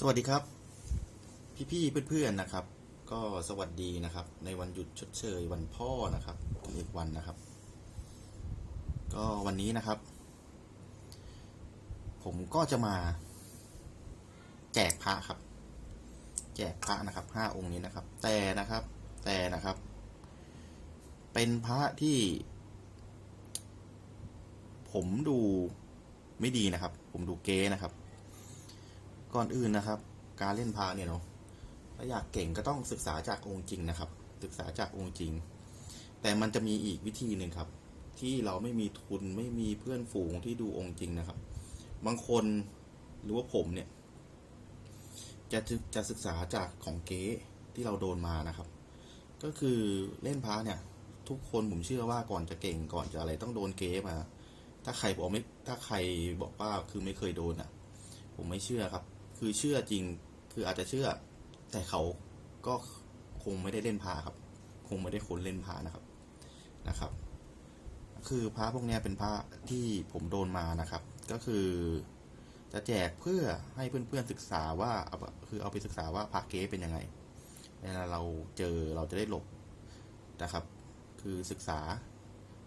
สวัสดีครับ พี่ๆเพื่อนๆนะครับ ก็สวัสดีนะครับ ในวันหยุดชดเชยวันพ่อนะครับอีกวันนะครับ ก็วันนี้นะครับ ผมก็จะมา แจกพระครับ แจกพระนะครับห้าองค์นี้นะครับ แต่นะครับ แต่นะครับ เป็นพระที่ ผมดูไม่ดีนะครับ ผมดูเก๊นะครับ ก่อนอื่นนะครับ การเล่นพระเนี่ยเนาะถ้าอยากเก่งก็ต้องศึกษาจากองค์จริงนะครับ ศึกษาจากองค์จริง แต่มันจะมีอีกวิธีหนึ่งครับ ที่เราไม่มีทุนไม่มีเพื่อนฝูงที่ดูองค์จริงนะครับ บางคนหรือว่าผมเนี่ย จะจะศึกษาจากของเก๊ที่เราโดนมานะครับ ก็คือเล่นพระเนี่ย ทุกคนผมเชื่อว่าก่อนจะเก่งก่อนจะอะไรต้องโดนเก๊มา ถ้าใครบอกไม่ถ้าใครบอกว่าคือไม่เคยโดนอะ ผมไม่เชื่อครับ คือเชื่อจริง คืออาจจะเชื่อ แต่เขาก็คงไม่ได้เล่นพาครับ คงไม่ได้คนเล่นพานะครับนะครับ คือพระพวกนี้เป็นพระที่ผมโดนมานะครับ ก็คือจะแจกเพื่อให้เพื่อนๆศึกษาว่าเอาคือเอาไปศึกษาว่าพระเก๊เป็นยังไงเวลาเราเจอเราจะได้หลบนะครับ คือศึกษา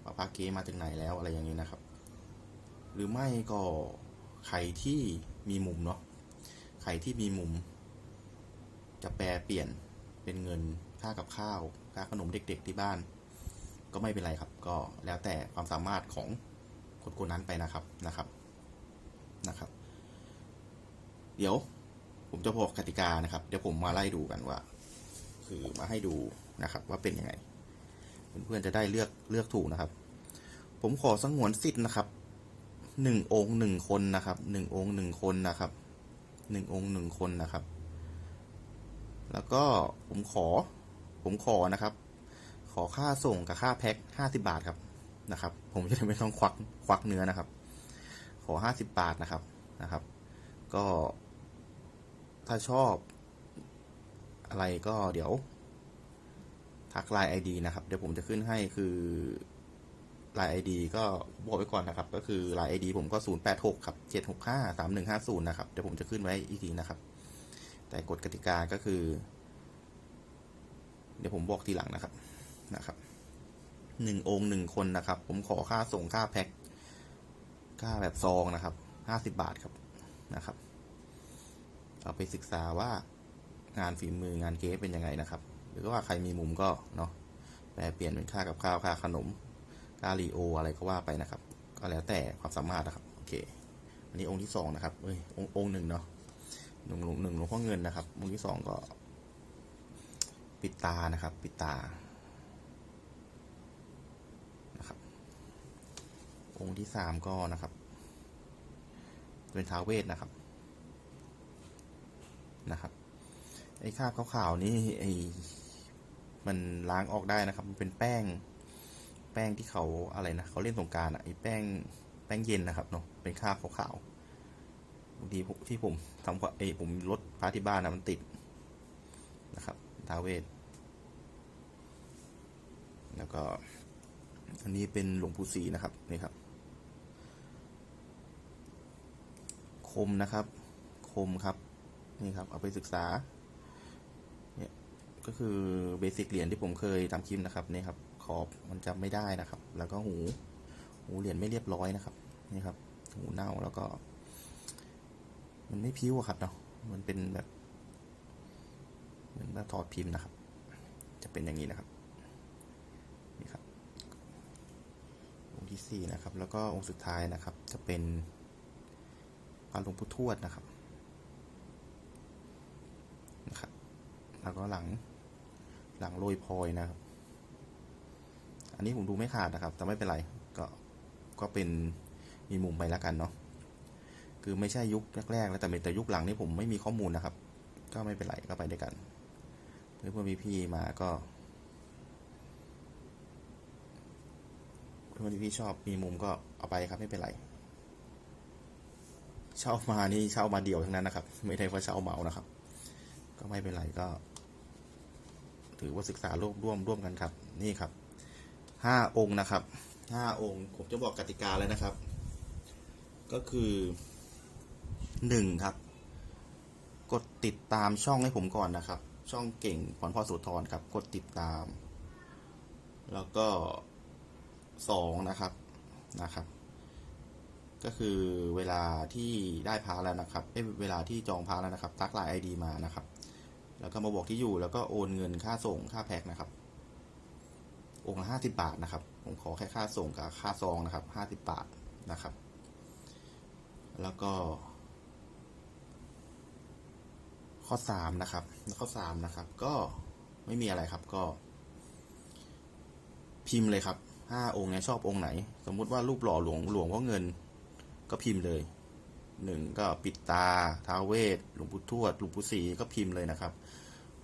ว่าพระเก๊มาจากไหนแล้วอะไรอย่างนี้นะครับ หรือไม่ก็ใครที่มีมุมเนาะ ใครที่มีมุม จะแปลเปลี่ยนเป็นเงินค่ากับข้าวค่าขนมเด็กๆที่บ้าน ก็ไม่เป็นไรครับ ก็แล้วแต่ความสามารถของคนคนนั้นไปนะครับนะครับนะครับ เดี๋ยวผมจะบอกกติกานะครับ เดี๋ยวผมมาไล่ดูกันว่า คือมาให้ดูนะครับ ว่าเป็นยังไงเพื่อนๆจะได้เลือกเลือกถูกนะครับ ผมขอสงวนสิทธิ์นะครับหนึ่งองค์หนึ่งคนนะครับหนึ่งองค์หนึ่งคนนะครับ หนึ่งองค์หนึ่งคนนะครับ แล้วก็ผมขอผมขอนะครับ ขอค่าส่งกับค่าแพ็คห้าสิบาทครับนะครับ ผมจะไม่ต้องควักควักเนื้อนะครับ ขอห้าสิบบาทนะครับนะครับ ก็ถ้าชอบอะไรก็เดี๋ยวทักไลน์ไอดีนะครับ เดี๋ยวผมจะขึ้นให้คือ ลน์ไอดีก็บอกไว้ก่อนนะครับ ก็คือลน์ไอดีผมก็ 0 8 6 ครับ 7 6 5 3 1 5 0 นะครับ เดี๋ยวผมจะขึ้นไว้อีกทีนะครับ แต่กฎกติกาก็คือ เดี๋ยวผมบอกทีหลังนะครับนะครับหนึ่งองค์หนึ่งคนนะครับ ผมขอค่าส่งค่าแพ็คค่าแบบซองนะครับห้าสิบบาทครับนะครับ เอาไปศึกษาว่างานฝีมืองานเก๊เป็นยังไงนะครับ หรือว่าใครมีมุมก็เนาะแปลเปลี่ยนเป็นค่ากับข้าวค่าขนม ค่ารีโออะไรก็ว่าไปนะครับ ก็แล้วแต่ความสามารถนะครับ โอเค อันนี้องค์ที่สองนะครับเอ้ยองค์องค์หนึ่งเนาะหนึ่งหลวงหนึ่งหลวงพ่อเงินนะครับ องค์ที่สองก็ ปิดตานะครับ ปิดตานะครับ องค์ที่สามก็นะครับ เป็นท้าวเวทนะครับนะครับไอ้คราบขาวๆนี่ไอ้มันล้างออกได้นะครับ มันเป็นแป้ง แป้งที่เขาอะไรนะเขาเล่นสงการอะไอ้แป้งแป้งเย็นนะครับเนาะเป็นคราบขาวๆบางทีที่ผมทำว่าไอ้ผมลดพาที่บ้านนะมันติดนะครับทาวเวทแล้วก็อันนี้เป็นหลวงปู่ศรีนะครับนี่ครับ คมนะครับ คมครับนี่ครับ เอาไปศึกษา เนี่ยก็คือเบสิกเหรียญที่ผมเคยทำคลิปนะครับนี่ครับ ขอบมันจำไม่ได้นะครับ แล้วก็หู หูเหรียญไม่เรียบร้อยนะครับ นี่ครับ หูเน่าแล้วก็ มันไม่พิ้วครับเนาะ มันเป็นแบบ เหมือนแบบถอดพิมพ์นะครับ จะเป็นอย่างนี้นะครับ นี่ครับ องค์ที่สี่นะครับ แล้วก็องค์สุดท้ายนะครับ จะเป็นพระหลวงพุททวดนะครับ นะครับ แล้วก็หลังหลังโรยพลอยนะครับ อันนี้ผมดูไม่ขาดนะครับแต่ไม่เป็นไรก็ก็เป็นมีมุมไปแล้วกันเนาะคือไม่ใช่ยุคแรกๆแล้วแต่เป็นแต่ยุคหลังนี่ผมไม่มีข้อมูลนะครับ ก็ไม่เป็นไรก็ไปด้วยกันเพื่อนเพื่อนพี่ๆมาก็เพื่อนพี่ๆชอบมีมุมก็เอาไปครับไม่เป็นไรเช่ามานี่เช่ามาเดี่ยวทั้งนั้นนะครับ ไม่ได้ว่าเช่าเหมานะครับ ก็ไม่เป็นไรก็ ถือว่าศึกษาร่วมร่วมร่วมกันครับ นี่ครับ ห้าองค์นะครับห้าองค์ ผมจะบอกกติกาเลยนะครับ ก็คือหนึ่งครับ กดติดตามช่องให้ผมก่อนนะครับ ช่องเก่งพรพ่อสุธรครับ กดติดตาม แล้วก็สองนะครับนะครับ ก็คือเวลาที่ได้พาแล้วนะครับเอ้เวลาที่จองพาแล้วนะครับ ทักไลน์ไอดีมานะครับ แล้วก็มาบอกที่อยู่แล้วก็โอนเงินค่าส่งค่าแพ็คนะครับ องค์ละห้าสิบาทนะครับ ผมขอแค่ค่าส่งกับค่าซองนะครับห้าสิบาทนะครับ แล้วก็ ข้อสามนะครับ ข้อสามนะครับ ก็ไม่มีอะไรครับก็ พิมพ์เลยครับห้าองค์เนี้ยชอบองค์ไหน สมมุติว่ารูปหล่อหลวงหลวงพ่อเงิน ก็พิมพ์เลยหนึ่งก็ปิดตาท้าเวทหลวงปู่ทวดหลวงปู่ศรีก็พิมพ์เลยนะครับ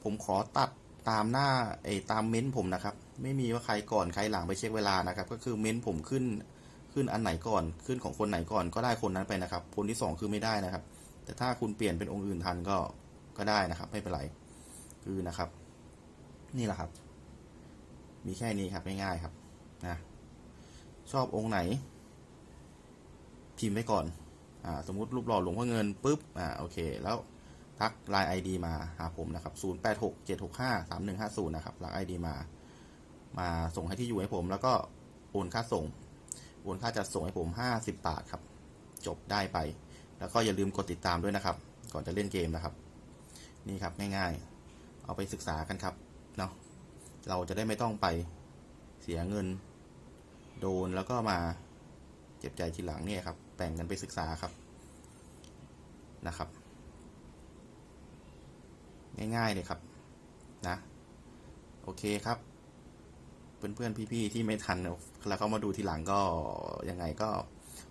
ผมขอตัดตามหน้าไอ้ตามเม้นต์ผมนะครับ ไม่มีว่าใครก่อนใครหลังไปเช็คเวลานะครับ ก็คือเม้นต์ผมขึ้นขึ้นอันไหนก่อนขึ้นของคนไหนก่อนก็ได้คนนั้นไปนะครับ คนที่สองคือไม่ได้นะครับ แต่ถ้าคุณเปลี่ยนเป็นองค์อื่นทันก็ก็ได้นะครับไม่เป็นไรคือนะครับ นี่แหละครับ มีแค่นี้ครับง่ายๆครับนะชอบองค์ไหน พิมพ์ไว้ก่อนอ่าสมมุติรูปหล่อหลวงพ่อเงินปุ๊บอ่าโอเค แล้วทักไลน์ไอดีมาหาผมนะครับ 0 8 6 7 6 5 3 1 5 0 นะครับหลักไอดีมา มาส่งให้ที่อยู่ให้ผม แล้วก็โอนค่าส่ง โอนค่าจัดส่งให้ผม 50 บาทครับ จบได้ไป แล้วก็อย่าลืมกดติดตามด้วยนะครับ ก่อนจะเล่นเกมนะครับ นี่ครับง่ายๆ เอาไปศึกษากันครับเนาะเราจะได้ไม่ต้องไปเสียเงิน โดนแล้วก็มาเจ็บใจทีหลังเนี่ยครับแบ่งกันไปศึกษาครับนะครับ ง่ายๆเลยครับนะ โอเคครับ เพื่อนๆพี่ๆที่ไม่ทันแล้วเขามาดูทีหลังก็ยังไงก็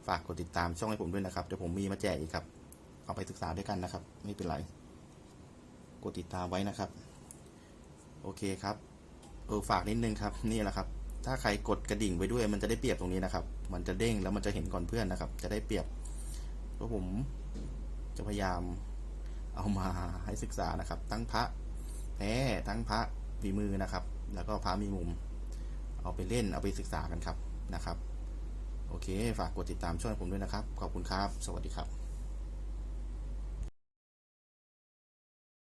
ฝากกดติดตามช่องให้ผมด้วยนะครับเดี๋ยวผมมีมาแจกอีกครับ เอาไปศึกษาด้วยกันนะครับ ไม่เป็นไรกดติดตามไว้นะครับ โอเคครับเออฝากนิดนึงครับนี่แหละครับถ้าใครกดกระดิ่งไว้ด้วยมันจะได้เปรียบตรงนี้นะครับ มันจะเด้งแล้วมันจะเห็นก่อนเพื่อนนะครับ จะได้เปรียบเพราะผมจะพยายามเอามาให้ศึกษานะครับทั้งพระแท้ทั้งพระฝีมือนะครับ แล้วก็พระมีมุม เอาไปเล่นเอาไปศึกษากันครับนะครับ โอเค ฝากกดติดตามช่องผมด้วยนะครับ ขอบคุณครับ สวัสดีครับ